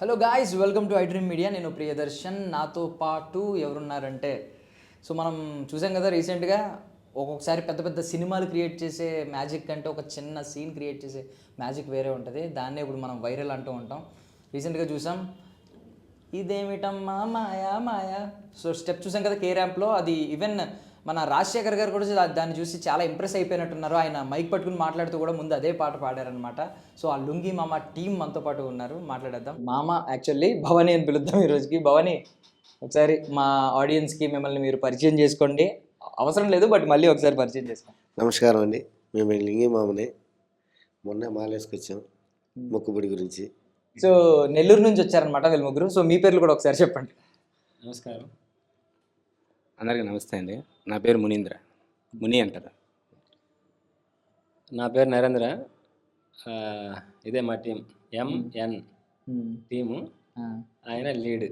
Hello guys welcome to iDream media నేను ప్రియదర్శన్. నాతో పాటు ఎవరున్నారంటే సో మనం చూసాం కదా రీసెంట్గా ఒక్కొక్కసారి పెద్ద పెద్ద సినిమాలు క్రియేట్ చేసే మ్యాజిక్ అంటే ఒక చిన్న సీన్ క్రియేట్ చేసే మ్యాజిక్ వేరే ఉంటుంది. దాన్నే ఇప్పుడు మనం వైరల్ అంటూ ఉంటాం. రీసెంట్గా చూసాం ఇదేమిటమ్మా మాయా మాయా? సో స్టెప్ చూసాం కదా కే ర్యాంప్లో అది ఈవెన్ మన రాజశేఖర్ గారు కూడా దాన్ని చూసి చాలా ఇంప్రెస్ అయిపోయినట్టున్నారు. ఆయన మైక్ పట్టుకుని మాట్లాడుతూ కూడా ముందు అదే పాట పాడారనమాట సో ఆ లుంగి మామ టీం మనతో పాటు ఉన్నారు. మాట్లాడేద్దాం. మామ యాక్చువల్లీ భవానీ అని పిలుద్దాం ఈ రోజుకి. భవానీ ఒకసారి మా ఆడియన్స్కి మిమ్మల్ని మీరు పరిచయం చేసుకోండి. అవసరం లేదు బట్ మళ్ళీ ఒకసారి పరిచయం చేసుకోండి. నమస్కారం అండి. మేము లింగి మామని. మొన్న మాలేసుకొచ్చాం మొక్కుబడి గురించి. సో నెల్లూరు నుంచి వచ్చారనమాట వీళ్ళు ముగ్గురు. సో మీ పేర్లు కూడా ఒకసారి చెప్పండి. నమస్కారం. అందరికీ నమస్తే అండి. నా పేరు మునీంద్ర. ముని అంటారు. నా పేరు నరేంద్ర. ఇదే మా టీం. M N team. ఆయన లీడ్.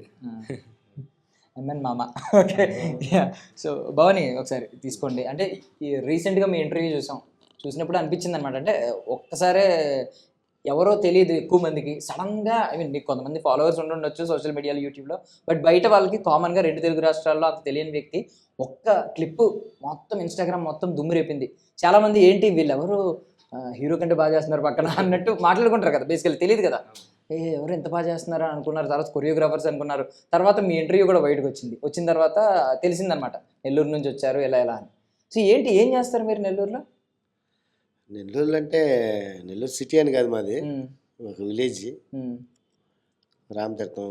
ఎంఎన్ మామ. ఓకే. సో భవాని ఒకసారి తీసుకోండి. అంటే ఈ రీసెంట్గా మీ ఇంటర్వ్యూ చూసాం. చూసినప్పుడు అనిపించింది అనమాట అంటే ఒక్కసారే ఎవరో తెలియదు ఎక్కువ మందికి. సడన్గా ఐ మీన్ నీకు కొంతమంది ఫాలోవర్స్ ఉండొచ్చు సోషల్ మీడియాలో యూట్యూబ్లో బట్ బయట వాళ్ళకి కామన్గా రెండు తెలుగు రాష్ట్రాల్లో అంత తెలియని వ్యక్తి ఒక్క క్లిప్ మొత్తం ఇన్స్టాగ్రామ్ మొత్తం దుమ్ము రేపింది. చాలామంది ఏంటి వీళ్ళెవరు హీరో కంటే బాగా చేస్తున్నారు పక్కన అన్నట్టు మాట్లాడుకుంటారు కదా. బేసికల్ తెలియదు కదా. ఏ ఎవరు ఎంత బాగా చేస్తున్నారు అనుకున్నారు. తర్వాత కొరియోగ్రాఫర్స్ అనుకున్నారు. తర్వాత మీ ఇంటర్వ్యూ కూడా బయటకు వచ్చింది. వచ్చిన తర్వాత తెలిసిందనమాట నెల్లూరు నుంచి వచ్చారు ఎలా ఎలా అని. సో ఏంటి ఏం చేస్తారు మీరు నెల్లూరులో? నెల్లూరు అంటే నెల్లూరు సిటీ అని కాదు మాది. ఒక విలేజ్. రామతీర్థం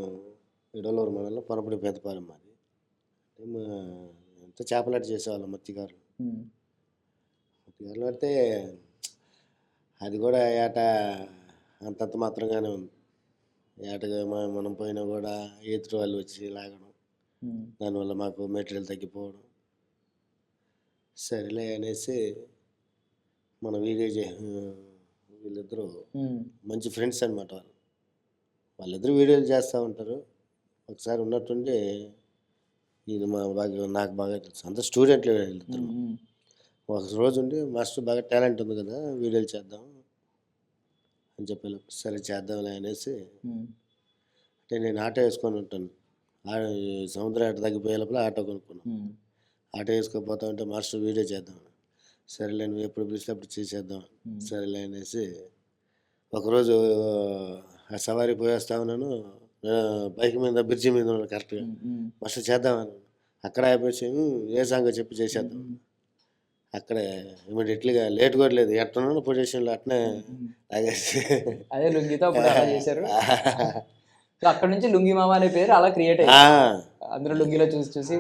ఇడలూరు మండలం పొనపడి పెద్దపాలెం మాది. ఎంత చేపలాట చేసేవాళ్ళం మత్తికారులు ఉమ్, మత్తికారులు అంటే అది కూడా ఏట అంతంత మాత్రంగానే ఉంది. ఏటగా మనం పోయినా కూడా ఈతరు వాళ్ళు వచ్చి లాగడం దానివల్ల మాకు మెటీరియల్ తగ్గిపోవడం. సరేలే అనేసి మన వీడియో చే వీళ్ళిద్దరూ మంచి ఫ్రెండ్స్ అనమాట వాళ్ళు. వాళ్ళిద్దరూ వీడియోలు చేస్తూ ఉంటారు. ఒకసారి ఉన్నట్టుండి ఇది మా బాగా నాకు బాగా తెలుసు. అంత స్టూడెంట్లు ఉమ్, ఒక రోజు ఉండి మాస్టర్ బాగా టాలెంట్ ఉంది కదా వీడియోలు చేద్దాం అని చెప్పి సరే చేద్దాంలే అనేసి అంటే నేను ఆటో వేసుకొని ఉంటాను. ఆ సముద్రం ఆట తగ్గిపోయే లోపల ఆటో కొనుక్కున్నాను ఆటో వేసుకోపోతా ఉంటే మాస్టర్ వీడియో చేద్దాం సరేలే నువ్వు ఎప్పుడు పిలిస్తే అప్పుడు చేసేద్దాం. సరేలే అనేసి ఒకరోజు ఆ సవారీ పోయేస్తా ఉన్నాను. బైక్ మీద బ్రిడ్జి మీద ఉన్నాను కరెక్ట్గా. మాస్టర్ చేద్దామని అక్కడ అయిపోయి "ఉమ్, ఏ సాంగ్ చెప్పి చేసేద్దాం. అక్కడే ఇమీడియట్లీగా లేట్ కూడా లేదు. ఎట్టున్నాను పొజిషన్లో అట్నే లాగేసి. అదే లుంగితో చేశారు. అక్కడ నుంచి లుంగి మామ అనే పేరు అలా క్రియేట్ ఆ, అయ్యింది అందరూ లుంగిలో చూసి చూసి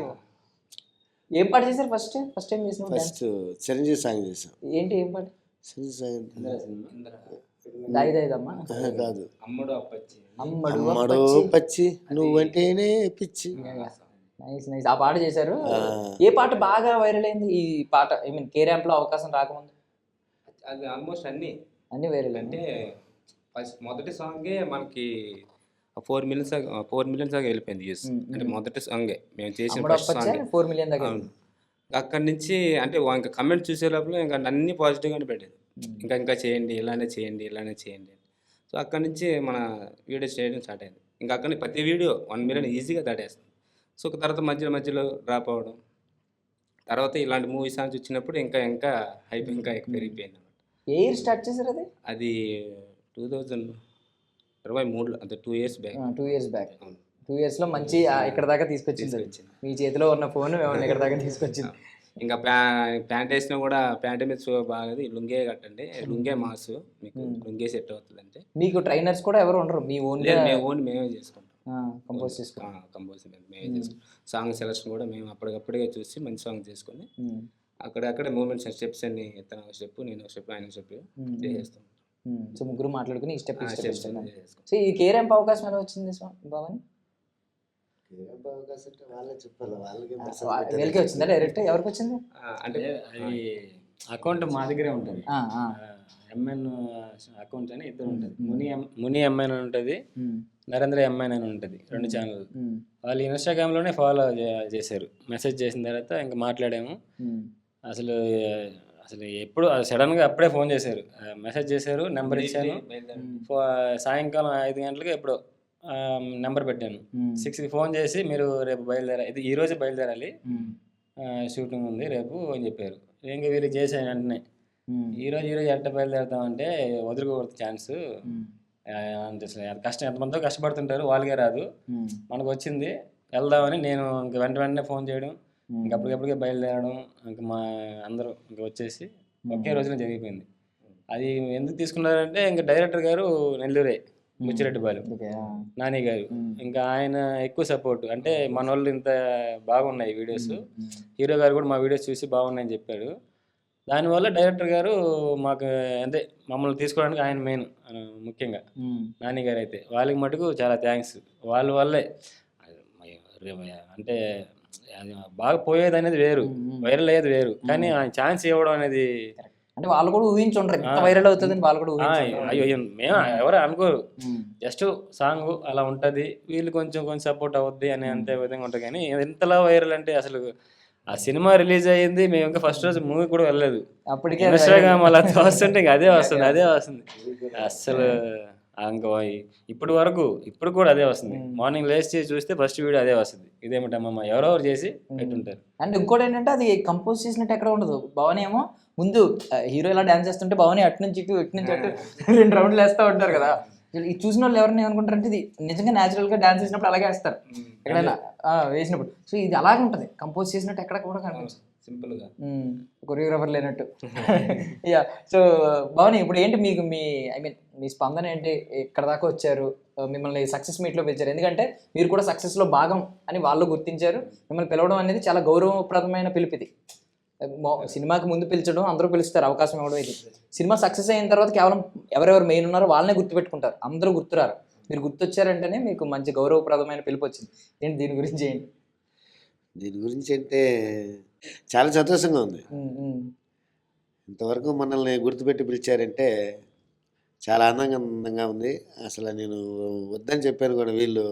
ఏం పాట చేశారు ఫస్ట్ ఫస్ట్ టైం చేసిన ఫస్ట్ చిరంజీవి సాంగ్ చేసాం ఏంటి ఏం పాట? చిరంజీవి సాంగ్ దాయి దాయిదమ్మా? కాదు. అమ్ముడు అప్పచ్చి. అమ్మడు పచ్చి నువ్వంటేనే పిచ్చి. నైస్ నైస్ ఆ పాట చేశారు. ఏ పాట బాగా వైరల్ అయింది ఈ పాట? ఐ మీన్ కే ర్యాంప్లో అవకాశం రాకముందు. అది ఆల్మోస్ట్ అన్ని. అన్ని వైరల్ అంటే ఫస్ట్ మొదటి సాంగే మనకి ఫోర్ మిలియన్స్ ఫోర్ మిలియన్స్ దాకా వెళ్ళిపోయింది యూస్ అంటే మొదటి సాంగే. మేము చేసిన ఫస్ట్ సాంగ్. ఫోర్ మిలియన్ అవును అక్కడి నుంచి అంటే ఇంకా కమెంట్ చూసే లోపల ఇంకా అన్ని పాజిటివ్గానే పెట్టేది ఇంకా ఇంకా చేయండి ఇలానే చేయండి ఇలానే చేయండి. సో అక్కడి నుంచి మన వీడియో చేయడం స్టార్ట్ అయింది. ఇంకా అక్కడి ప్రతి వీడియో వన్ మిలియన్ ఈజీగా దాటేస్తుంది. సో తర్వాత మధ్యలో మధ్యలో డ్రాప్ అవ్వడం. తర్వాత ఇలాంటి మూవీ సాంగ్స్ వచ్చినప్పుడు ఇంకా ఇంకా హైప్ ఇంకా పెరిగిపోయింది అన్నమాట. ఏ ఇయర్ స్టార్ట్ చేశారు అది? అది టూ థౌజండ్ ఇరవై మూడులో అంటే two years back two years back two ఇయర్స్లో మంచి ఇక్కడ దాకా తీసుకొచ్చింది. మీ చేతిలో ఉన్న ఫోన్ ఇక్కడ దాకా తీసుకొచ్చింది? ఇంకా ప్యా ప్యాంట్ వేసినా కూడా ప్యాంట్ మీద షో బాగది లుంగే కట్టండి. లుంగే మాసు మీకు లుంగే సెట్ అవుతుంది అంటే మీకు ట్రైనర్స్ కూడా ఎవరు ఉండరు. మీ ఓన్ మేము ఓన్ మేమే చేసుకుంటాం. కంపోజ్ చేసుకుంటాం. కంపోజ్ మేమే చేసుకుంటాం. సాంగ్ సెలక్షన్ కూడా మేము అప్పటికప్పుడే చూసి మంచి సాంగ్ చేసుకొని ఉమ్, అక్కడ అక్కడ మూమెంట్స్ స్టెప్స్ అన్ని ఒక స్టెప్ నేను ఒక స్టెప్ ఆయన స్టెప్ చేసేస్తాం. సో ముగ్గురు మాట్లాడుకుని ఈ స్టెప్ సో ఈ కే ర్యాంప్ అవకాశం ఎలా వచ్చింది భవాని? వాళ్ళకి వచ్చిందా డైరెక్ట్? ఎవరికి వచ్చింది? అంటే అది అకౌంట్ మా దగ్గరే ఉంటుంది. ఆ, ఆ. ఎంఎన్ అకౌంట్ అని ఇద్దరు ఉంటుంది. ముని ఎం- ముని ఎంఎన్ అని ఉంటుంది నరేంద్ర ఎంఎన్ అని ఉంటుంది రెండు ఛానల్ వాళ్ళు ఇన్స్టాగ్రామ్లోనే ఫాలో చేశారు. మెసేజ్ చేసిన తర్వాత ఇంకా మాట్లాడాము. అసలు అసలు ఎప్పుడు సడన్గా అప్పుడే ఫోన్ చేశారు. మెసేజ్ చేశారు నెంబర్ ఇచ్చాను. సాయంకాలం ఐదు గంటలకి ఎప్పుడో నెంబర్ పెట్టాను. ఉమ్, సిక్స్కి ఫోన్ చేసి మీరు రేపు బయలుదేరా ఇది ఈ రోజు బయలుదేరాలి. షూటింగ్ ఉంది రేపు అని చెప్పారు. ఇంకా వీళ్ళు చేశాను వెంటనే. ఈ రోజు ఈ రోజు ఎట్ట బయలుదేరుతామంటే వదులుకోకూడదు ఛాన్స్ అంటే ఎంత కష్టం ఎంతమందో కష్టపడుతుంటారు వాళ్ళకే రాదు. మనకు వచ్చింది వెళ్దామని నేను ఇంక వెంట వెంటనే ఫోన్ చేయడం. ఇంక అప్పటికప్పటికే బయలుదేరడం ఇంకా మా అందరూ ఇంకా వచ్చేసి ఒకే రోజున జరిగిపోయింది. అది ఎందుకు తీసుకున్నారంటే ఇంకా డైరెక్టర్ గారు నెల్లూరే ముచ్చిరెడ్డిపాలెం నాని గారు. ఇంకా ఆయన ఎక్కువ సపోర్ట్ అంటే మన వాళ్ళు ఇంత బాగున్నాయి వీడియోస్. హీరో గారు కూడా మా వీడియోస్ చూసి బాగున్నాయని చెప్పారు దానివల్ల డైరెక్టర్ గారు మాకు అంటే మమ్మల్ని తీసుకోవడానికి ఆయన మెయిన్ ముఖ్యంగా నాని గారు అయితే. వాళ్ళకి మటుకు చాలా థ్యాంక్స్. వాళ్ళ వల్లే. అంటే బాగా పోయేది అనేది వేరు. వైరల్ అయ్యేది వేరు. కానీ ఆయన ఛాన్స్ ఇవ్వడం అనేది అంటే వాళ్ళు కూడా ఊహించుండ్రు ఇంత ఆ. వైరల్ అవుతుందని వాళ్ళు కూడా. అయ్యో మేము? ఎవరు అనుకోరు. జస్ట్ సాంగ్ అలా ఉంటది. వీళ్ళు కొంచెం కొంచెం సపోర్ట్ అవుద్ది అనే అంతే విధంగా ఉంటుంది. కానీ ఇంతలా వైరల్ అంటే అసలు ఆ సినిమా రిలీజ్ అయ్యింది. మేము ఇంకా ఫస్ట్ రోజు మూవీ కూడా వెళ్ళలేదు. అప్పటికే ఇన్స్టాగ్రామ్ అలా వస్తుంటే ఇంకా అదే వస్తుంది అదే వస్తుంది. అస్సలు ఇంకా ఇప్పుడు వరకు ఇప్పుడు కూడా అదే వస్తుంది. మార్నింగ్ లేచి చూస్తే ఫస్ట్ వీడియో అదే వస్తుంది. ఇదేమిటమ్మమ్మ ఎవరెవరు చేసి పెట్టుంటారు. అండ్ ఇంకోటి ఏంటంటే అది కంపోజ్ చేసినట్టు ఎక్కడ ఉండదు. భవానీ ఏమో ముందు హీరో ఇలా డాన్స్ చేస్తుంటే భవానీ అటు నుంచి ఇటు ఇటు నుంచి అటు రెండు రౌండ్లు వేస్తూ ఉంటారు కదా. ఇది చూసిన వాళ్ళు ఎవరిని అనుకుంటారంటే ఇది నిజంగా న్యాచురల్గా డాన్స్ చేసినప్పుడు అలాగే వేస్తారు. ఎక్కడైనా ఆ, వేసినప్పుడు. సో ఇది అలాగే ఉంటుంది. కంపోజ్ చేసినట్టు ఎక్కడ కూడా కనిపించదు. సింపుల్గా. కొరియోగ్రాఫర్ లేనట్టు. యా సో భవాని ఇప్పుడు ఏంటి మీకు మీ ఐ మీన్ మీ స్పందన ఏంటి? ఇక్కడ దాకా వచ్చారు. ఆ, మిమ్మల్ని సక్సెస్ మీట్లో పిలిచారు. ఎందుకంటే మీరు కూడా సక్సెస్లో భాగం అని వాళ్ళు గుర్తించారు. మిమ్మల్ని పిలవడం అనేది చాలా గౌరవప్రదమైన పిలుపు ఇది. మో- సినిమాకి ముందు పిలిచడం అందరూ పిలుస్తారు. అవకాశం ఇవ్వడం ఇది. సినిమా సక్సెస్ అయిన తర్వాత కేవలం ఎవరెవరు మెయిన్ ఉన్నారో వాళ్ళనే గుర్తుపెట్టుకుంటారు. అందరూ గుర్తురారు. మీరు గుర్తొచ్చారంటేనే మీకు మంచి గౌరవప్రదమైన పిలుపు వచ్చింది. ఏంటి దీని గురించి ఏంటి? దీని గురించి అంటే చాలా సంతోషంగా ఉంది. ఇంతవరకు మనల్ని గుర్తుపెట్టి పిలిచారంటే చాలా ఆనందంగా ఉంది. అసలు నేను వద్దని చెప్పాను కూడా వీళ్ళు.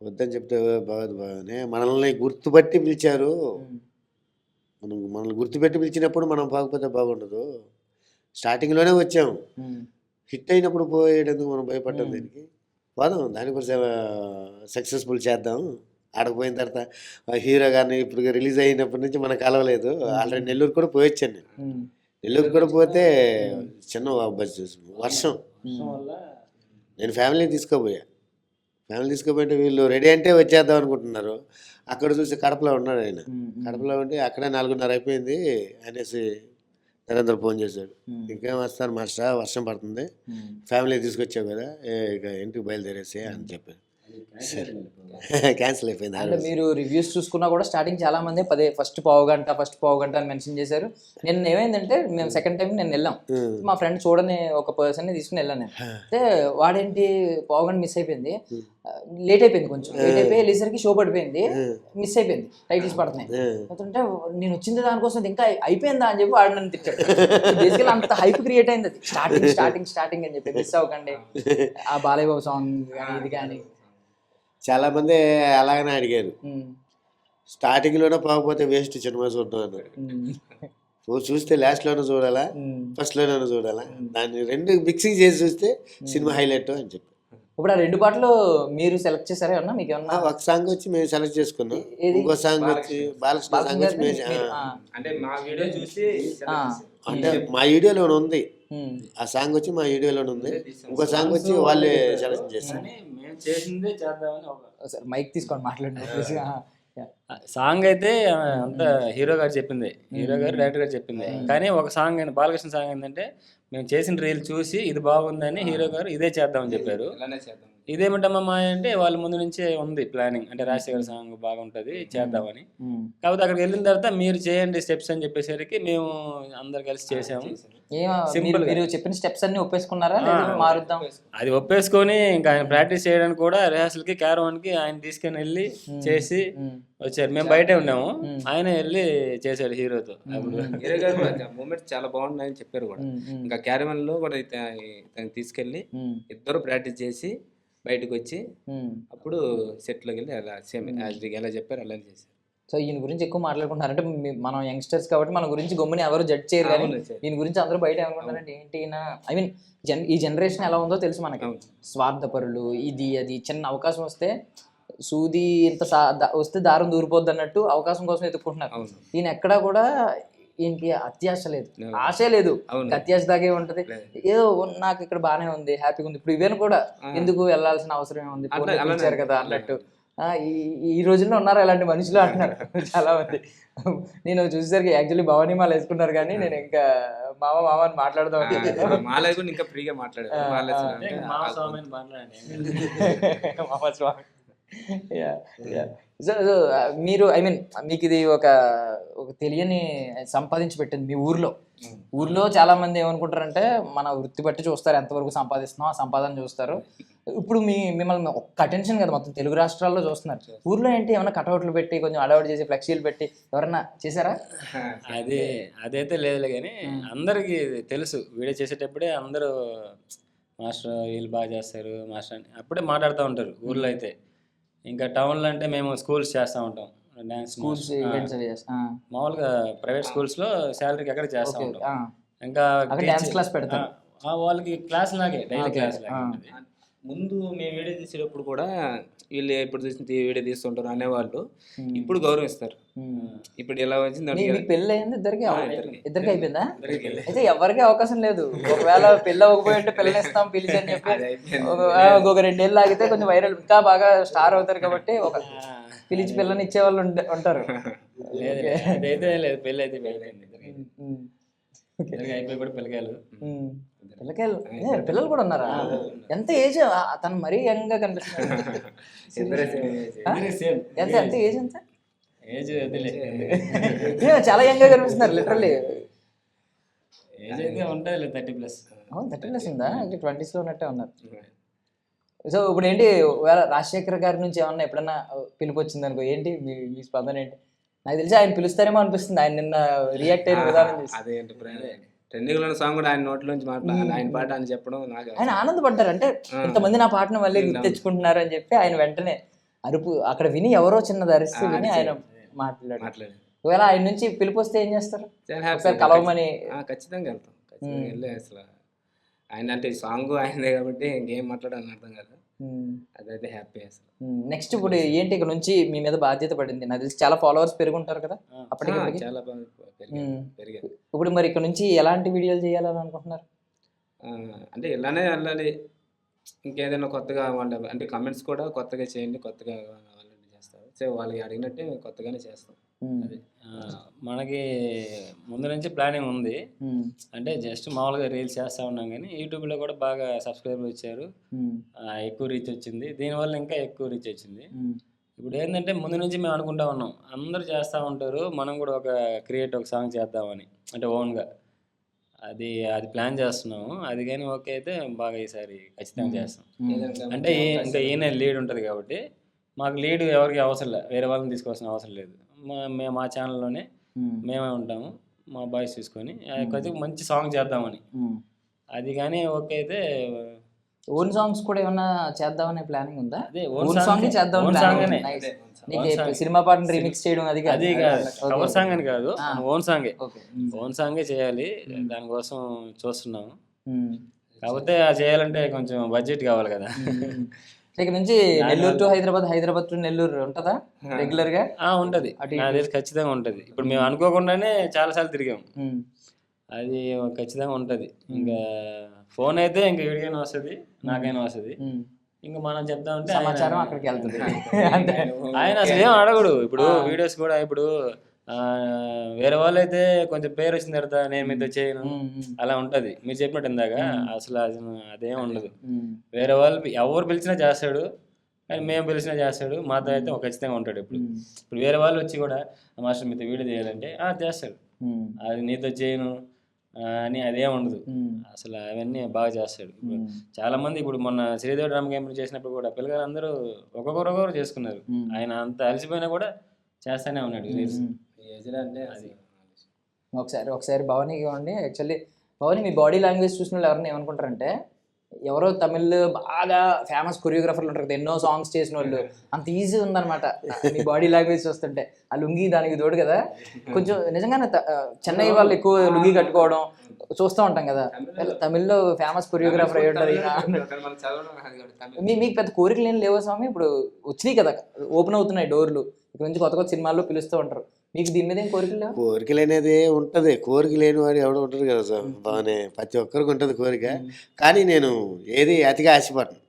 వద్దని చెప్తే బాగోదు బాగానే మనల్ని గుర్తుపట్టి పిలిచారు. మనం మనల్ని గుర్తుపెట్టి పిలిచినప్పుడు మనం బాగపోతే బాగుండదు. స్టార్టింగ్లోనే వచ్చాం. ఉమ్, హిట్ అయినప్పుడు పోయేటందుకు మనం భయపడ్డాం దానికి. పోదాం దాన్ని కూడా సక్సెస్ఫుల్ చేద్దాం. ఆడకపోయిన తర్వాత హీరో గారిని ఇప్పుడు రిలీజ్ అయినప్పటి నుంచి మనకు కలవలేదు. ఆల్రెడీ నెల్లూరు కూడా పోయొచ్చాను నేను. నెల్లూరు కూడా పోతే చిన్న బస్ వర్షం. ఉమ్. నేను ఫ్యామిలీ తీసుకోపోయా. ఫ్యామిలీ తీసుకోపోయింటే వీళ్ళు రెడీ అంటే వచ్చేద్దాం అనుకుంటున్నారు. అక్కడ చూసి కడపలో ఉన్నాడు ఆయన. కడపలో ఉంటే అక్కడే నాలుగున్నర అయిపోయింది అనేసి నరేంద్ర ఫోన్ చేశాడు. ఇంకేం వస్తాను మాస్టర్? వర్షం పడుతుంది. ఫ్యామిలీ తీసుకొచ్చావు కదా. ఇక ఇంటికి బయలుదేరేసి అని చెప్పాను క్యాన్సిల్ అయిపోయింది అంటే. మీరు రివ్యూస్ చూసుకున్నా కూడా స్టార్టింగ్ చాలా మంది పదే ఫస్ట్ పావు గంట ఫస్ట్ పావు గంట అని మెన్షన్ చేశారు. నేను ఏమైందంటే మేము సెకండ్ టైం నేను వెళ్ళాం. ఉమ్. మా ఫ్రెండ్ చూడని ఒక పర్సన్ని తీసుకుని వెళ్ళాను నేను. అయితే వాడేంటి పావు గంట మిస్ అయిపోయింది. లేట్ అయిపోయింది కొంచెం. లేట్ అయిపోయి వెళ్ళేసరికి షో పడిపోయింది. మిస్ అయిపోయింది. టైటిల్స్ పడుతున్నాయి. అంటే నేను వచ్చింది దానికోసం ఇంకా అయిపోయిందా అని చెప్పి వాడు నన్ను తిట్టాడు. బేసికల్ అంత హైప్ క్రియేట్ అయింది స్టార్టింగ్ స్టార్టింగ్ స్టార్టింగ్ అని చెప్పి మిస్ అవ్వకండి. ఆ బాలయ్య బాబు సాంగ్ కానీ ఇది కానీ. చాలా మంది అలాగనే అడిగారు. స్టార్టింగ్లోనే పోకపోతే వేస్ట్ సినిమా చూడడం అన్నారు ఉమ్, ఓ చూస్తే లాస్ట్లోనే చూడాలా. ఫస్ట్లోనే చూడాలా? దాన్ని రెండు మిక్సింగ్ చేసి చూస్తే సినిమా హైలైట్ అని చెప్పి. ఇప్పుడు ఆ రెండు పాటలు మీరు సెలెక్ట్ చేశారా ఏమన్నా? మీకు ఏమన్నా ఒక సాంగ్ వచ్చి మేము సెలెక్ట్ చేసుకున్నాం? ఇంకో సాంగ్ వచ్చి బాలకృష్ణ. సాంగ్ వచ్చి మేము అంటే మా వీడియో చూసి అంటే మా వీడియోలో ఉంది. ఆ సాంగ్ వచ్చి మా వీడియోలో ఉంది. ఇంకో సాంగ్ వచ్చి వాళ్ళే సెలెక్ట్ చేస్తారు మేము చేసిందే చేద్దామని ఒక సరే మైక్ తీసుకొని మాట్లాడండి ప్లీజ్ సాంగ్ అయితే అంతా హీరో గారు చెప్పింది. హీరో గారు డైరెక్టర్ గారు చెప్పింది. కానీ ఒక సాంగ్ ఏంటి బాలకృష్ణ సాంగ్ ఏంటంటే మేము చేసిన రీల్ చూసి ఇది బాగుందని హీరో గారు ఇదే చేద్దామని చెప్పారు. ఇలానే చేద్దాం. ఇదేమిటమ్మా మా అంటే వాళ్ళ ముందు నుంచే ఉంది ప్లానింగ్. అంటే రాజశేఖర్ సాంగ్ బాగుంటది చేద్దామని. కాకపోతే అక్కడికి వెళ్ళిన తర్వాత మీరు చేయండి స్టెప్స్ అని చెప్పేసరికి మేము అందరు కలిసి చేసాము. ఏం Simple మీరు చెప్పిన స్టెప్స్ అన్ని ఒప్పేసుకున్నారా లేదా మారుద్దాం? అది ఒప్పేసుకొని ఇంకా ఆయన ప్రాక్టీస్ చేయడానికి కూడా రిహార్సల్కి కి ఆయన తీసుకొని వెళ్ళి చేసి వచ్చారు. మేము బయటే ఉన్నాము. ఆయన వెళ్ళి చేశాడు హీరోతో. మూమెంట్ చాలా బాగున్నాయని చెప్పారు కూడా. ఇంకా క్యారవన్లో కూడా ఉమ్, ఇద్దరు ప్రాక్టీస్ చేసి బయటకు వచ్చి. అప్పుడు సెట్లోకి వెళ్ళి అలా సేమ్ ఎలా చెప్పారు అలానే చేశారు సో ఈయన గురించి ఎక్కువ మాట్లాడుకుంటున్నారు అంటే మనం యంగ్స్టర్స్ కాబట్టి మన గురించి గమ్ముని ఎవరు జడ్జ్ చేయరు కానీ. దీని గురించి అందరూ బయట ఏమనుకుంటారంటే ఏంటి ఐ మీన్ జన్ ఈ జనరేషన్ ఎలా ఉందో తెలుసు మనకి. స్వార్థపరులు ఇది అది చిన్న అవకాశం వస్తే సూది ఇంత వస్తే దారం దూరిపోద్ది అన్నట్టు అవకాశం కోసం ఎత్తుకుంటున్నారు ఈయన ఎక్కడా కూడా ఈయనకి అత్యాశ లేదు. ఆశే లేదు. అత్యాశ దాగే ఉంటది. ఏదో నాకు ఇక్కడ బానే ఉంది హ్యాపీగా ఉంది. ఇప్పుడు ఇవేను కూడా ఎందుకు వెళ్ళాల్సిన అవసరం ఉంది. పిలిచారు కదా అన్నట్టు. ఆ, ఈ ఈ రోజుల్లో ఉన్నారు ఇలాంటి మనుషులు అంటున్నారు. చాలా మంది. నేను చూసేసరికి యాక్చువల్లీ భవానీ మాల వేసుకున్నారు కానీ నేను ఇంకా మామ మామ అని మాట్లాడదాం ఇంకా ఫ్రీగా మాట్లాడారు. మామ స్వామి. సో సో, ఆ, మీరు ఐ మీన్ మీకు ఇది ఒక ఒక తెలియని సంపాదించి పెట్టింది మీ ఊర్లో. ఊర్లో చాలా మంది ఏమనుకుంటారంటే మన వృత్తి బట్టి చూస్తారు ఎంతవరకు సంపాదిస్తున్నాం ఆ సంపాదన చూస్తారు. ఇప్పుడు మీ మిమ్మల్ని ఒక్క అటెన్షన్ కదా మొత్తం తెలుగు రాష్ట్రాల్లో చూస్తున్నారు. ఊర్లో ఏంటి? ఏమైనా కటౌట్లు పెట్టి కొంచెం అడవాడు చేసి ఫ్లెక్సీలు పెట్టి ఎవరన్నా చేశారా? అది అదైతే లేదులే కానీ అందరికీ తెలుసు. వీడియో చేసేటప్పుడే అందరూ మాస్టర్ వీళ్ళు బాగా చేస్తారు మాస్టర్ అని అప్పుడే మాట్లాడుతూ ఉంటారు ఊర్లో అయితే. ఇంకా టౌన్లో అంటే మేము స్కూల్స్ చేస్తూ ఉంటాం డ్యాన్స్ స్కూల్స్ ఈవెంట్స్ అవి చేస్తా- ఆ, మామూలుగా ప్రైవేట్ స్కూల్స్లో శాలరీకి ఎక్కడ చేస్తూ ఉంటాం. ఇంకా అక్కడ డాన్స్ క్లాస్ ఆ, వాళ్ళకి క్లాస్ లాగే డైలీ క్లాస్ ఆ. లాగే ఉంటుంది. ముందు మేము వీడియో తీసేటప్పుడు కూడా వీళ్ళు ఎప్పుడు తీసిన వీడియో తీస్తుంటారు అనేవాళ్ళు. ఇప్పుడు గౌరవిస్తారు. ఇప్పుడు ఎలా వచ్చింది పెళ్ళి అయింది ఇద్దరికి ఇద్దరికి. అయిపోయిందా. అయితే ఎవరికి అవకాశం లేదు ఒకవేళ పెళ్ళి అవ్వకపోయి ఉంటే పెళ్ళి ఇస్తాం పిలిచి అని చెప్పి. ఒక రెండేళ్ళు ఆగితే కొంచెం వైరల్ ఇంకా బాగా స్టార్ అవుతారు కాబట్టి ఒక పిలిచి పిల్లని ఇచ్చే వాళ్ళు ఉంట- ఉంటారు లేదు పెళ్ళి అయితే. ఇద్దరికి అయిపోయి కూడా పిల్లకాయలు. పిల్లకాయలు పిల్లలు కూడా ఉన్నారా? ఎంత ఏజ్ తను మరీ యంగ్గా కనిపిస్తుంది ఎంత ఎంత ఏజ్ ఎంత? ఏజ్ చాలా యంగ్గా కనిపిస్తున్నారు లిటరల్లీ ఏజ్ అయితే ఉంటుంది థర్టీ ప్లస్ అవును థర్టీ ప్లస్ ఉందా? ట్వంటీస్లో ఉన్నట్టే ఉన్నారు. సో ఇప్పుడు ఏంటి రాజశేఖర్ గారి నుంచి ఏమన్నా ఎప్పుడన్నా పిలుపు వచ్చింది అనుకో ఏంటి మీ మీ స్పందన ఏంటి? నాకు తెలిసి ఆయన పిలుస్తారేమో అనిపిస్తుంది. ఆయన నిన్న రియాక్ట్ అయిన విధానం అదేంటి ట్రెండింగ్లో సాంగ్ కూడా ఆయన నోట్లోంచి మాట్లాడాలి ఆయన పాట అని చెప్పడం నాకు ఆయన ఆనందపడ్డారు. అంటే ఇంతమంది నా పాటను మళ్ళీ గుర్తు తెచ్చుకుంటున్నారు అని చెప్పి ఆయన వెంటనే అరుపు అక్కడ విని ఎవరో చిన్నది అరిస్తే విని ఆయన మాట్లాడారు. మాట్లాడి ఒకవేళ ఆయన నుంచి పిలుపు వస్తే ఏం చేస్తారు. ఒకసారి కలవమని ఖచ్చితంగా వెళ్తాం. ఖచ్చితంగా వెళ్ళి అసలు ఆయన అంటే సాంగ్ ఆయనదే కాబట్టి ఇంకేం మాట్లాడాలని అర్థం కాదు. అదైతే హ్యాపీ అసలు. నెక్స్ట్ ఇప్పుడు ఏంటి ఇక్కడ నుంచి మీ మీద బాధ్యత పడింది? నాకు తెలిసి చాలా ఫాలోవర్స్ పెరుగుంటారు కదా? అప్పటికి? చాలా పెరిగారు ఇప్పుడు మరి ఇక్కడ నుంచి ఎలాంటి వీడియోలు చేయాలని అనుకుంటున్నారు అంటే ఇలానే వెళ్ళాలి. ఇంకేదైనా కొత్తగా వాళ్ళ అంటే కమెంట్స్ కూడా కొత్తగా చేయండి కొత్తగా కావాలని చేస్తారు. సో వాళ్ళకి అడిగినట్టే కొత్తగానే చేస్తాం. మనకి ముందు నుంచి ప్లానింగ్ ఉంది. అంటే జస్ట్ మామూలుగా రీల్స్ చేస్తూ ఉన్నాం కానీ యూట్యూబ్లో కూడా బాగా సబ్స్క్రైబర్ వచ్చారు ఎక్కువ రీచ్ వచ్చింది. దీనివల్ల ఇంకా ఎక్కువ రీచ్ వచ్చింది. ఇప్పుడు ఏంటంటే ముందు నుంచి మేము అనుకుంటా ఉన్నాం. అందరూ చేస్తూ ఉంటారు మనం కూడా ఒక క్రియేట్ ఒక సాంగ్ చేద్దామని. అంటే ఓన్గా అది అది ప్లాన్ చేస్తున్నాము. అది కానీ ఓకే అయితే బాగా ఈసారి ఖచ్చితంగా చేస్తాం. అంటే ఇంకా ఈయన లీడ్ ఉంటుంది కాబట్టి మాకు లీడ్ ఎవరికి అవసరం లేదు వేరే వాళ్ళని తీసుకోవాల్సిన అవసరం లేదు. మేము మా ఛానల్లోనే మ్మ్. ఉంటాము మా బాయ్స్ తీసుకొని కొద్దిగా మంచి సాంగ్ చేద్దామని. అది కానీ ఓకే అయితే ఓన్ సాంగ్స్ కూడా ఏమన్నా చేద్దామనే ప్లానింగ్ ఉందా? ఓన్ సాంగ్ చేద్దాం సినిమా పాటను రీమిక్స్ చేయడం అది కాదు. అది కాదు కవర్ సాంగ్ అని కాదు. ఓన్ సాంగే. ఓకే ఓన్ సాంగే చేయాలి. దానికోసం చూస్తున్నాము కాకపోతే అది చేయాలంటే కొంచెం బడ్జెట్ కావాలి కదా. ఇక్కడ నుంచి నెల్లూరు టు హైదరాబాద్ హైదరాబాద్ టు నెల్లూరు ఉంటుందా? రెగ్యులర్గా? ఆ ఉంటది. ఖచ్చితంగా ఉంటది. ఇప్పుడు మేము అనుకోకుండానే చాలా సార్లు తిరిగాం. మ్మ్. అది ఖచ్చితంగా ఉంటది. ఇంకా ఫోన్ అయితే ఇంకా వీడికైనా వస్తుంది నాకైనా వస్తుంది. ఇంకా మనం చెప్దామంటే సమాచారం ఆయన- అక్కడికి వెళ్తుంది. ఆయన అసలు ఏం అడగడు. ఇప్పుడు వీడియోస్ కూడా ఇప్పుడు ఆ, వేరే వాళ్ళు అయితే కొంచెం పేరు వచ్చిన తర్వాత నేను మీతో చేయను. అలా ఉంటది. మీరు చెప్పినట్టు ఇందాక అసలు అది అదేం ఉండదు. వేరే వాళ్ళు ఎవరు పిలిచినా చేస్తాడు కానీ మేము పిలిచినా చేస్తాడు మాతో అయితే ఒక ఖచ్చితంగా ఉంటాడు ఇప్పుడు. ఇప్పుడు వేరే వాళ్ళు వచ్చి కూడా మాస్టర్ మీతో వీడియో చేయాలంటే ఆ చేస్తాడు. అది నీతో చేయను అని అదేం ఉండదు. అసలు అవన్నీ బాగా చేస్తాడు. ఇప్పుడు. చాలా మంది ఇప్పుడు మొన్న శ్రీదేవి డ్రామా గేమ్ చేసినప్పుడు కూడా పిల్లగారు అందరూ ఒక్కొక్కరు ఒక్కొక్కరు చేసుకున్నారు. ఆయన అంత అలసిపోయినా కూడా చేస్తానే ఉన్నాడు ఒకసారి ఒకసారి భవానీకి ఇవ్వండి. యాక్చువల్లీ భవానీ మీ బాడీ లాంగ్వేజ్ చూసిన వాళ్ళు ఎవరైనా ఏమనుకుంటారంటే ఎవరో తమిళ్ బాగా ఫేమస్ కొరియోగ్రాఫర్లు ఉంటారు కదా ఎన్నో సాంగ్స్ చేసిన వాళ్ళు. అంత ఈజీ ఉందన్నమాట. మీ బాడీ లాంగ్వేజ్ చూస్తుంటే. ఆ లుంగి దానికి తోడు కదా. కొంచెం నిజంగానే చెన్నై వాళ్ళు ఎక్కువ లుంగి కట్టుకోవడం చూస్తూ ఉంటాం కదా. తమిళ్ళో ఫేమస్ కొరియోగ్రాఫర్ అయ్యి. మీ మీకు పెద్ద కోరికలు ఏం లేవా స్వామి? ఇప్పుడు వచ్చినాయి కదా ఓపెన్ అవుతున్నాయి డోర్లు. ఇక్కడ నుంచి కొత్త కొత్త సినిమాల్లో పిలుస్తూ ఉంటారు. మీకు దీని మీద ఏం కోరికలు కోరికలు అనేది ఉంటుంది. కోరిక లేని వాడు ఎవడు ఉంటారు కదా సార్ బాగానే ప్రతి ఒక్కరికి ఉంటుంది కోరిక. కానీ నేను ఏది అతిగా ఆశపడను.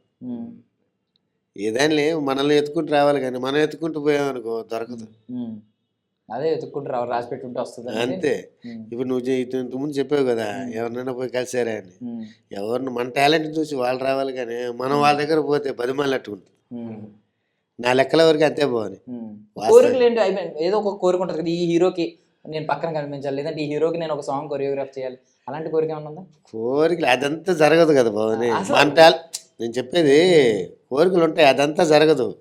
ఏదైనా లేవు మనల్ని ఎత్తుకుంటూ రావాలి కానీ మనం ఎత్తుకుంటూ పోయామనుకో దొరకదు. అదే వెతుక్కుంటారు ఎవరు రాసి పెట్టుంటే వస్తుంది అంతే. ఇప్పుడు నువ్వు చే- ఇంత- ఇంత ముందు చెప్పావు కదా ఎవరినైనా పోయి కలిసారా అని. ఎవరిని మన టాలెంట్ చూసి వాళ్ళు రావాలి కానీ మనం వాళ్ళ దగ్గర పోతే పది మంది అట్టుకుంటుంది నా లెక్కల వరకు అంతే పోవాలి. కోరికలు ఏంటి? ఏదో ఒక కోరిక ఉంటుంది కదా ఈ హీరోకి నేను పక్కన కనిపించాలి లేదంటే ఈ హీరోకి నేను ఒక సాంగ్ కొరియోగ్రాఫ్ చేయాలి. అలాంటి కోరిక ఏమన్నా ఉందా? కోరికలు అదంతా జరగదు కదా అసలు- మన టాలెంట్. నేను చెప్పేది కోరికలు ఉంటాయి అదంతా జరగదు.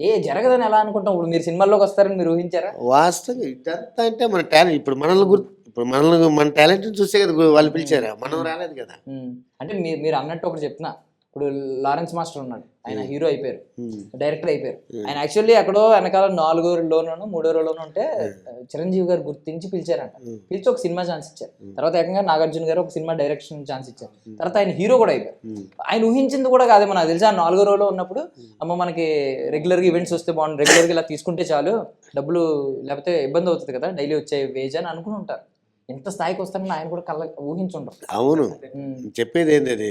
ఏ జరగదని ఎలా అనుకుంటాం? ఇప్పుడు మీరు సినిమాల్లోకి వస్తారని మీరు ఊహించారా? వాస్తవంగా ఇదంతా అంటే మన టాలెంట్ ఇప్పుడు మనల్ని గుర్తు ఇప్పుడు మనల్ని మన టాలెంట్ చూసే కదా వాళ్ళు పిలిచారా. మనం రాలేదు కదా. అంటే మీరు మీరు అన్నట్టు ఒకటి చెప్తున్నా. ఇప్పుడు లారెన్స్ మాస్టర్ ఉన్నాడు. ఆయన హీరో అయిపోయారు. డైరెక్టర్ అయిపోయారు. ఆయన యాక్చువల్లీ ఎక్కడో వెనకాల నాలుగో లోనో మూడో లోనో ఉంటే చిరంజీవి గారు గుర్తించి పిలిచారంట. పిలిచి ఒక సినిమా ఛాన్స్ ఇచ్చారు. తర్వాత ఏకంగా నాగార్జున గారు ఒక సినిమా డైరెక్షన్ ఛాన్స్ ఇచ్చారు. తర్వాత ఆయన హీరో కూడా అయిపోయారు. ఆయన ఊహించింది కూడా కాదేమో నాకు తెలిసి? ఆ నాలుగో రోజులో ఉన్నప్పుడు అమ్మ మనకి రెగ్యులర్గా ఈవెంట్స్ వస్తే బాగుంది రెగ్యులర్గా ఇలా తీసుకుంటే చాలు డబ్బులు లేకపోతే ఇబ్బంది అవుతుంది కదా డైలీ వచ్చే వేజ్ అని అనుకుని ఉంటారు. ఎంత స్థాయికి వస్తారని ఆయన కూడా కళ్ళ ఊహించుంటారు అవును. చెప్పేది ఏంది అది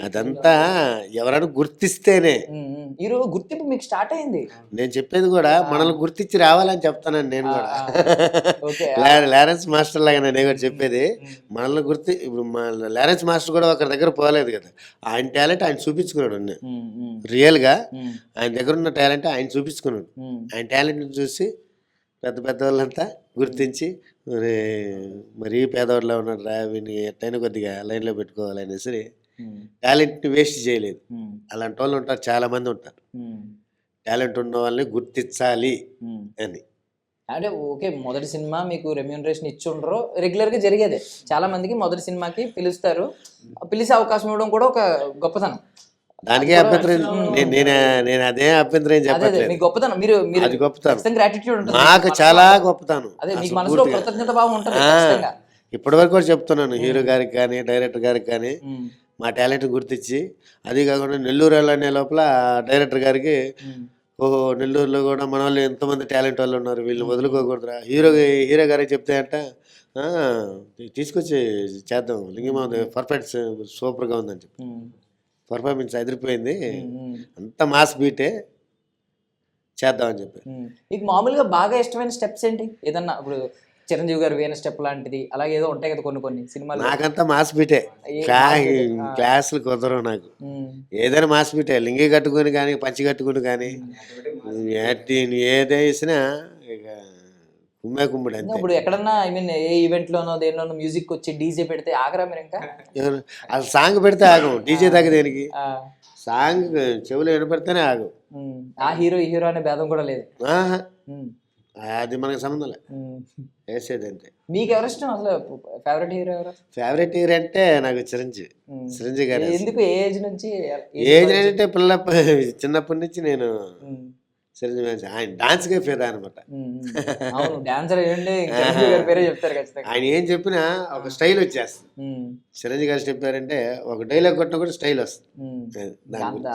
అదంతా ఎవరైనా గుర్తిస్తేనే. ఉమ్, ఉమ్. ఈ రోజు గుర్తింపు మీకు స్టార్ట్ అయింది? నేను చెప్పేది కూడా మనల్ని గుర్తించి రావాలని చెప్తానండి నేను కూడా. లారెన్స్ మాస్టర్ లాగా నేను కూడా చెప్పేది. మనల్ని గుర్తి ఇప్పుడు లారెన్స్ మాస్టర్ కూడా ఒకరి దగ్గర పోలేదు కదా. ఆయన టాలెంట్ ఆయన చూపించుకున్నాడు రియల్గా ఆయన దగ్గర ఉన్న టాలెంట్ ఆయన చూపించుకున్నాడు. ఆయన టాలెంట్ని చూసి పెద్ద పెద్ద వాళ్ళంతా గుర్తించి మరి మరీ పేదవాడిలో ఉన్నాడు రా వీని ఎట్టయినా కొద్దిగా లైన్లో పెట్టుకోవాలి అనేసి ఉమ్, టాలెంట్ని వేస్ట్ చేయలేదు. అలాంటి వాళ్ళు ఉంటారు చాలామంది ఉంటారు. టాలెంట్ ఉన్న వాళ్ళని గుర్తించాలి. అని. అంటే ఓకే మొదటి సినిమా మీకు రెమ్యూనరేషన్ ఇచ్చి ఉండరు రెగ్యులర్గా జరిగేదే. చాలా మందికి మొదటి సినిమాకి పిలుస్తారు. పిలిచే అవకాశం ఇవ్వడం కూడా ఒక గొప్పతనం. దానికే అభ్యంతరం నేను నేను అదే అభ్యంతరం చెప్పట్లేదు. మీ గొప్పతనం. మీరు మీరు అది గొప్పతనం. గ్రాటిట్యూడ్ నాకు చాలా గొప్పతనం. అదే మీకు అసలు మనసులో పూర్తిగా. కృతజ్ఞత భావం ఉంటుంది ఆ, ఖచ్చితంగా. ఇప్పటి వరకు కూడా చెప్తున్నాను హీరో గారికి కానీ డైరెక్టర్ గారికి కానీ మా టాలెంట్ గుర్తించి అది కాకుండా నెల్లూరు వెళ్ళనే లోపల డైరెక్టర్ గారికి ఓహో నెల్లూరులో కూడా మన వాళ్ళు ఎంతమంది టాలెంట్ వాళ్ళు ఉన్నారు వీళ్ళు వదులుకోకూడదురా. హీరో హీరో గారికి చెప్తే అంట "ఆ, తీసుకొచ్చి చేద్దాం. లింగమా పర్ఫెక్ట్ సూపర్గా ఉందని చెప్పి. పర్ఫార్మెన్స్ అదిరిపోయింది అంత మాస్ బీటే చేద్దామని చెప్పి. మీకు మామూలుగా బాగా ఇష్టమైన స్టెప్స్ ఏంటి? ఏదన్నా ఇప్పుడు చిరంజీవి గారు వేన స్టెప్ లాంటిది అలాగే ఏదో ఉంటాయి కదా కొన్ని కొన్ని సినిమాలు. నాకంతా మాస్ బీటే. క్లాసులు కుదరవు నాకు. ఏదైనా మాస్ బీటే లింగి కట్టుకుని కానీ పంచి కట్టుకుని కానీ ఏటి కుమ్మే కుమ్ముడు అంతే. ఇప్పుడు ఎక్కడన్నా ఐ మీన్ ఏ ఈవెంట్ లోనో దేనిలోనో మ్యూజిక్ వచ్చి డీజే పెడితే ఆగరా మీరు ఇంకా? అసలు సాంగ్ పెడితే ఆగం. డీజే దాకా దేనికి? సాంగ్ చెవులు వినపడితేనే ఆగం. ఆ హీరో ఈ హీరో అనే భేదం కూడా లేదు. అది మనకు సంబంధం లేదు. వేసేది అంతే మీకు ఎవరు ఇష్టం అసలు? ఫేవరెట్ హీరో ఎవరు? ఫేవరెట్ హీరో అంటే నాకు చిరంజీవి. చిరంజీవి గారు ఎందుకు ఏజ్ నుంచి? ఏజ్ అంటే పిల్ల చిన్నప్పటి నుంచి నేను చిరంజీవి ఆయన డాన్స్కే అనమాట పేరే చెప్తారు ఖచ్చితంగా. ఆయన ఏం చెప్పినా ఒక స్టైల్ వచ్చేస్తుంది. చిరంజీవి గారు చెప్పారంటే ఒక డైలాగ్ కొట్టినా కూడా స్టైల్ వస్తుంది.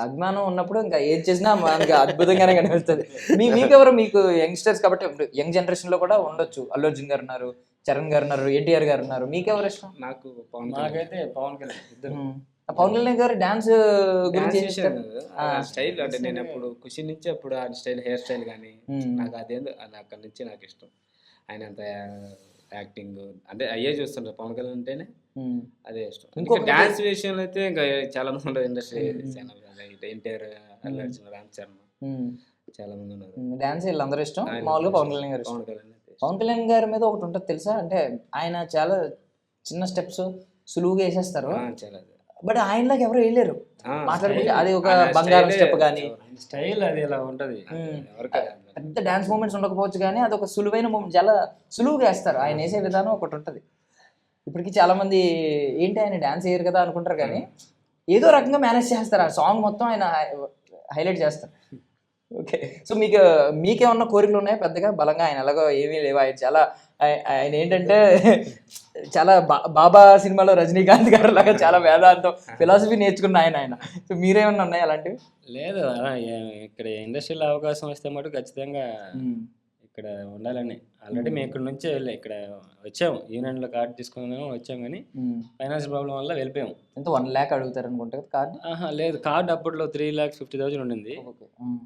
అభిమానం ఉన్నప్పుడు ఇంకా ఏది చేసినా మనకి అద్భుతంగానే కనిపిస్తుంది. మీ మీకెవరు మీకు యంగ్స్టర్స్ కాబట్టి యంగ్ జనరేషన్లో కూడా ఉండొచ్చు. అల్లు అర్జున్ గారు ఉన్నారు చరణ్ గారు ఉన్నారు ఎన్టీఆర్ గారు ఉన్నారు. మీకెవరు ఇష్టం? నాకు పవన్ కళ్యాణ్ నాకైతే పవన్ కళ్యాణ్ ఇద్దరు. పవన్ కళ్యాణ్ గారు డాన్స్ గురించి. స్టైల్ అంటే నేను అప్పుడు ఖుషి నుంచి అప్పుడు ఆ స్టైల్ హెయిర్ స్టైల్ కానీ. నాకు అదేందో అది అక్కడి నుంచి నాకు ఇష్టం ఆయన అంత యాక్టింగ్ అంటే అయ్యే చూస్తుంటారు పవన్ కళ్యాణ్ అంటేనే. అదే ఇష్టం ఇంకా డాన్స్ విషయంలో అయితే ఇంకా చాలా మంది ఉన్నారు ఇండస్ట్రీ ఎన్టీఆర్ అల్లు అర్జున్ రామ్ చరణ్. చాలా మంది ఉన్నారు. డాన్స్ వీళ్ళందరూ ఇష్టం మామూలుగా పవన్ కళ్యాణ్ గారు పవన్ కళ్యాణ్. పవన్ కళ్యాణ్ గారి మీద ఒకటి ఉంటుంది తెలుసా అంటే ఆయన చాలా చిన్న స్టెప్స్ సులువుగా వేసేస్తారు చాలా. బట్ ఆయనలాగా ఎవరు వేయలేరు. మాట్లాడుకుంటే style. అది ఒక బంగారం స్టెప్ కానీ. స్టైల్ అది ఇలా ఉంటది. పెద్ద డాన్స్ మూమెంట్స్ ఉండకపోవచ్చు కానీ అది ఒక సులువైన మూమెంట్ చాలా సులువుగా వేస్తారు. ఆయన వేసే విధానం ఒకటి ఉంటుంది. ఇప్పటికి చాలా మంది ఏంటి ఆయన డాన్స్ వేయరు కదా అనుకుంటారు కానీ ఏదో రకంగా మేనేజ్ చేస్తారు. ఆ సాంగ్ మొత్తం ఆయన హైలైట్ చేస్తారు. ఓకే. సో మీకు మీకేమన్నా కోరికలు ఉన్నాయా? పెద్దగా బలంగా ఆయన ఎలాగో ఏమీ లేవు. ఆయన చాలా ఆయ- ఆయన ఏంటంటే చాలా బా బాబా సినిమాలో రజనీకాంత్ గారు లాగా చాలా వేదాంతం ఫిలాసఫీ నేర్చుకున్న ఆయన ఆయన. సో మీరేమన్నా ఉన్నాయి అలాంటివి? లేదు ఇక్కడ ఇండస్ట్రీలో అవకాశం వస్తే మటు ఖచ్చితంగా ఇక్కడ ఉండాలని. ఆల్రెడీ మేము ఇక్కడ నుంచే వెళ్ళి ఇక్కడ వచ్చాము యూనియన్లో కార్డు తీసుకుందాము వచ్చాము కానీ ఫైనాన్స్ ప్రాబ్లం వల్ల వెళ్ళిపోయాము ఎంత వన్ ల్యాక్ అడుగుతారు అనుకుంటా కార్డు? ఆహా లేదు. కార్డు అప్పట్లో త్రీ ల్యాక్స్ ఫిఫ్టీ థౌసండ్ ఉండింది.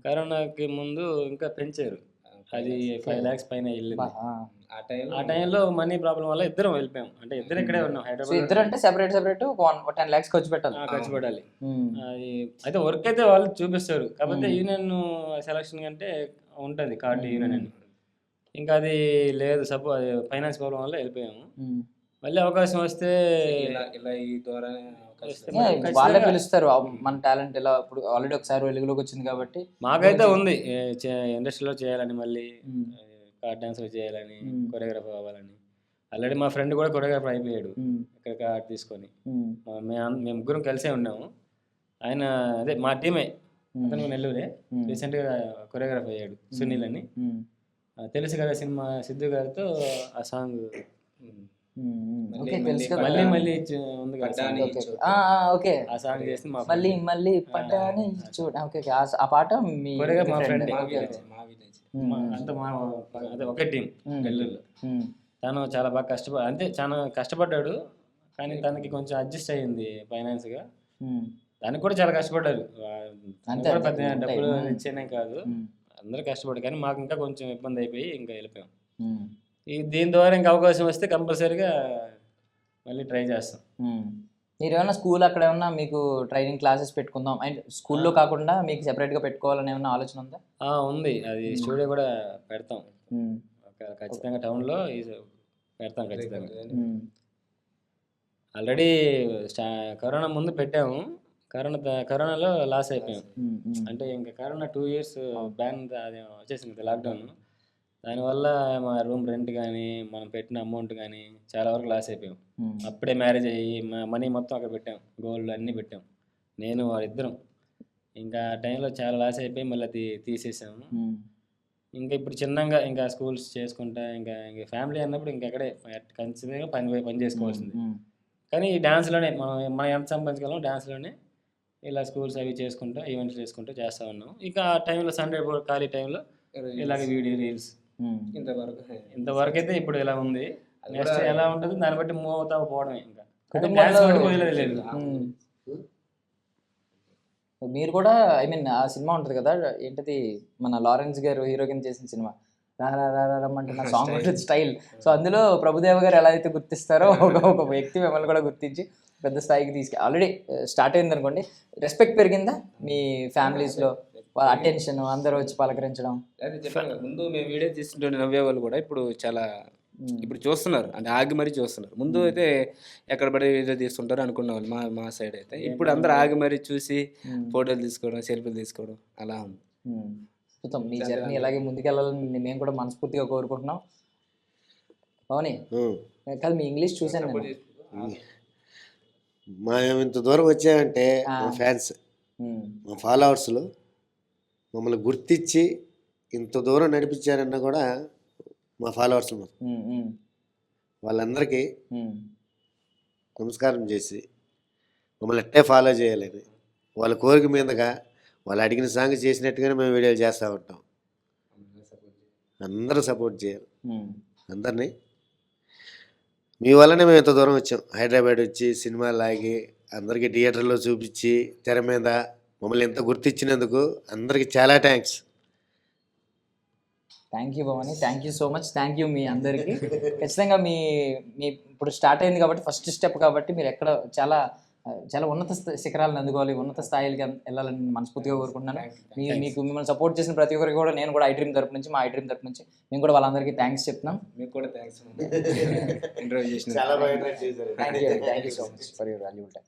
కరోనాకి ముందు ఇంకా పెంచారు. అది ఫైవ్ ల్యాక్స్ పైన వెళ్ళింది. ఆ టైంలో ఆ టైంలో మనీ ప్రాబ్లం వల్ల ఇద్దరం వెళ్ళిపోయాం. అంటే ఇద్దరు ఇక్కడే ఉన్నాం సో హైదరాబాద్ ఇద్దరు అంటే సెపరేట్ సెపరేట్ టెన్ ల్యాక్స్ ఖర్చు పెట్టాలి. ఖర్చు పడాలి ఉమ్. అది అయితే వర్క్ అయితే వాళ్ళు చూపిస్తారు. కాకపోతే యూనియన్ సెలక్షన్ కంటే ఉంటుంది కార్డు యూనియన్ అని ఇంకా అది లేదు సపో అది ఫైనాన్స్ ప్రాబ్లం వల్ల వెళ్ళిపోయాము. ఉమ్. మళ్ళీ అవకాశం వస్తే ఇలా ఇలా ఈ ద్వారా అవకాశం ఏ, వాళ్ళే పిలుస్తారు. ఆ, మన టాలెంట్ ఇలా ఇప్పుడు ఆల్రెడీ ఒకసారి వెలుగులోకి వచ్చింది కాబట్టి మాకైతే ఉంది. ఇండస్ట్రీలో చేయాలని మళ్ళీ ఉమ్. డాన్స్ చేయాలని. కొరియోగ్రాఫర్ అవ్వాలని ఆల్రెడీ మా ఫ్రెండ్ కూడా కొరియోగ్రాఫర్ అయిపోయాడు. ఇక్కడ కార్డ్ తీసుకొని మేము మేము ముగ్గురం కలిసే ఉన్నాము ఆయన అదే మా టీమే. అతను నెల్లూరే. రీసెంట్గా కొరియోగ్రాఫర్ అయ్యాడు సునీల్ అని తెలుసు కదా సినిమా సిద్ధు గారితో ఆ సాంగ్. మళ్ళీ- ఓకే మళ్ళీ తెలుసు కదా మళ్ళీ మళ్ళీ ఇచ్చి- ఉంది. ఓకే. ఆ, ఆ, ఓకే ఆ సాంగ్ చేసి మా మళ్ళీ. మళ్ళీ పడ్డాని చూడ ఓకే ఆ- ఆ పాట మీ కొరియోగ్రాఫర్ మా friend. మా అంతా మా అదే ఒకే టీం ఉమ్. తను చాలా బాగా కష్టపడి అంటే చాలా కష్టపడ్డాడు కానీ తనకి కొంచెం అడ్జస్ట్ అయ్యింది ఫైనాన్స్గా ఉమ్. దానికి కూడా చాలా కష్టపడ్డారు పెద్ద. డబ్బులు. ఇచ్చేనే కాదు. అందరూ కష్టపడ్డారు కానీ మాకు ఇంకా కొంచెం ఇబ్బంది అయిపోయి ఇంకా వెళ్ళిపోయాం దీని ద్వారా ఇంకా అవకాశం వస్తే కంపల్సరీగా మళ్ళీ ట్రై చేస్తాం. మీరు ఏమన్నా స్కూల్ అక్కడ ఏమన్నా మీకు ట్రైనింగ్ క్లాసెస్ పెట్టుకుందాం? అండ్ స్కూల్లో కాకుండా మీకు సెపరేట్గా పెట్టుకోవాలని ఏమన్నా ఆలోచన ఉందా? ఆ, ఉంది. అది స్టూడియో కూడా పెడతాం. ఖచ్చితంగా టౌన్లో పెడతాం ఖచ్చితంగా. ఆల్రెడీ స్టా కరోనా ముందు పెట్టాము. కరోనా కరోనాలో లాస్ అయిపోయాం. అంటే ఇంకా కరోనా టూ ఇయర్స్ బ్యాన్ అది వచ్చేసింది లాక్డౌన్ దానివల్ల మా రూమ్ రెంట్ కానీ మనం పెట్టిన అమౌంట్ కానీ చాలా వరకు లాస్ అయిపోయాం. అప్పుడే మ్యారేజ్ అయ్యి మనీ మొత్తం అక్కడ పెట్టాం గోల్డ్ అన్నీ పెట్టాం నేను వాళ్ళిద్దరం ఇంకా ఆ టైంలో చాలా లాస్ అయిపోయి మళ్ళీ అది తీసేసాము. ఇంకా ఇప్పుడు చిన్నగా ఇంకా స్కూల్స్ చేసుకుంటా ఇంకా ఇంకా ఫ్యామిలీ అన్నప్పుడు ఇంకా అక్కడే ఖచ్చితంగా పని పని చేసుకోవాల్సింది. కానీ ఈ డాన్స్లోనే మనం మనం ఎంత సంపాదించగలం డాన్స్లోనే ఇలా స్కూల్స్ అవి చేసుకుంటా ఈవెంట్స్ చేసుకుంటూ చేస్తూ ఉన్నాం ఇక ఆ టైంలో సండే ఖాళీ టైంలో ఇలాగ వీడియో రీల్స్. ఇంతవరకు ఇంతవరకు. అయితే ఇప్పుడు ఇలా ఉంది. నెక్స్ట్ ఎలా ఉంటుంది? దాన్ని బట్టి మూవ్ అవుతా పోవడమే ఇంకా. మీరు కూడా ఐ మీన్ ఆ సినిమా ఉంటుంది కదా? ఏంటది? మన లారెన్స్ గారు హీరో కింద చేసిన సినిమా. రా రా రా రా రమ్మంటే నా సాంగ్ ఉంటుంది స్టైల్ సో అందులో ప్రభుదేవ గారు ఎలా అయితే గుర్తిస్తారో ఒక ఒక వ్యక్తి మిమ్మల్ని కూడా గుర్తించి పెద్ద స్థాయికి తీసుకు ఆల్రెడీ స్టార్ట్ అయింది అనుకోండి రెస్పెక్ట్ పెరిగిందా మీ ఫ్యామిలీస్లో వాళ్ళ అటెన్షన్ అందరూ వచ్చి పలకరించడం అదే చెప్పాను కదా, ముందు మేము వీడియో తీస్తుంటే నవ్వే వాళ్ళు కూడా ఇప్పుడు చాలా. ఇప్పుడు చూస్తున్నారు అంటే ఆగి మరీ చూస్తున్నారు ముందు అయితే ఎక్కడ పడే వీడియో తీస్తుంటారు అనుకునే వాళ్ళు మా మా సైడ్ అయితే ఇప్పుడు అందరూ ఆగి మరీ చూసి. ఫోటోలు తీసుకోవడం సెల్ఫీలు తీసుకోవడం అలా ఉంది. చూద్దాం మీ జర్నీ ఇలాగే ముందుకెళ్ళాలని మేము కూడా మనస్ఫూర్తిగా కోరుకుంటున్నాం అవునే. కాదు మీ ఇంగ్లీష్ చూసాను మేము ఇంత దూరం వచ్చామంటే. మా ఫ్యాన్స్. మా ఫాలోవర్స్లు మమ్మల్ని గుర్తించి ఇంత దూరం నడిపించారన్న కూడా మా ఫాలోవర్స్. వాళ్ళందరికీ. నమస్కారం చేసి మమ్మల్ని ఎట్టే ఫాలో చేయాలని వాళ్ళ కోరిక మీదగా వాళ్ళు అడిగిన సాంగ్ చేసినట్టుగానే మేము వీడియోలు చేస్తూ ఉంటాం. అందరూ సపోర్ట్ చేయాలి. అందరినీ. మీ వల్లనే మేము ఇంత దూరం వచ్చాం. హైదరాబాద్ వచ్చి సినిమా లాగి అందరికీ థియేటర్లో చూపించి తెర మీద మమ్మల్ని ఎంత గుర్తించినందుకు అందరికీ చాలా thanks thank you Bhavani. Thank you so much thank you మీ అందరికీ. ఖచ్చితంగా మీ మీ ఇప్పుడు స్టార్ట్ అయింది కాబట్టి ఫస్ట్ స్టెప్ కాబట్టి మీరు ఎక్కడ చాలా చాలా ఉన్నత శిఖరాలను అందుకోవాలి ఉన్నత స్థాయిలకి వెళ్ళాలని నేను మనస్ఫూర్తిగా కోరుకుంటున్నాను. మీ మీకు మిమ్మల్ని సపోర్ట్ చేసిన ప్రతి ఒక్కరికి కూడా నేను కూడా ఐ డ్రీమ్ తరపు నుంచి మా ఐ డ్రీమ్ తరపు నుంచి మేము కూడా వాళ్ళందరికీ థ్యాంక్స్ చెప్తున్నాం. మీకు కూడా థ్యాంక్స్ ఇంటర్వ్యూ చేసిన thank you thank you so much for your valuable time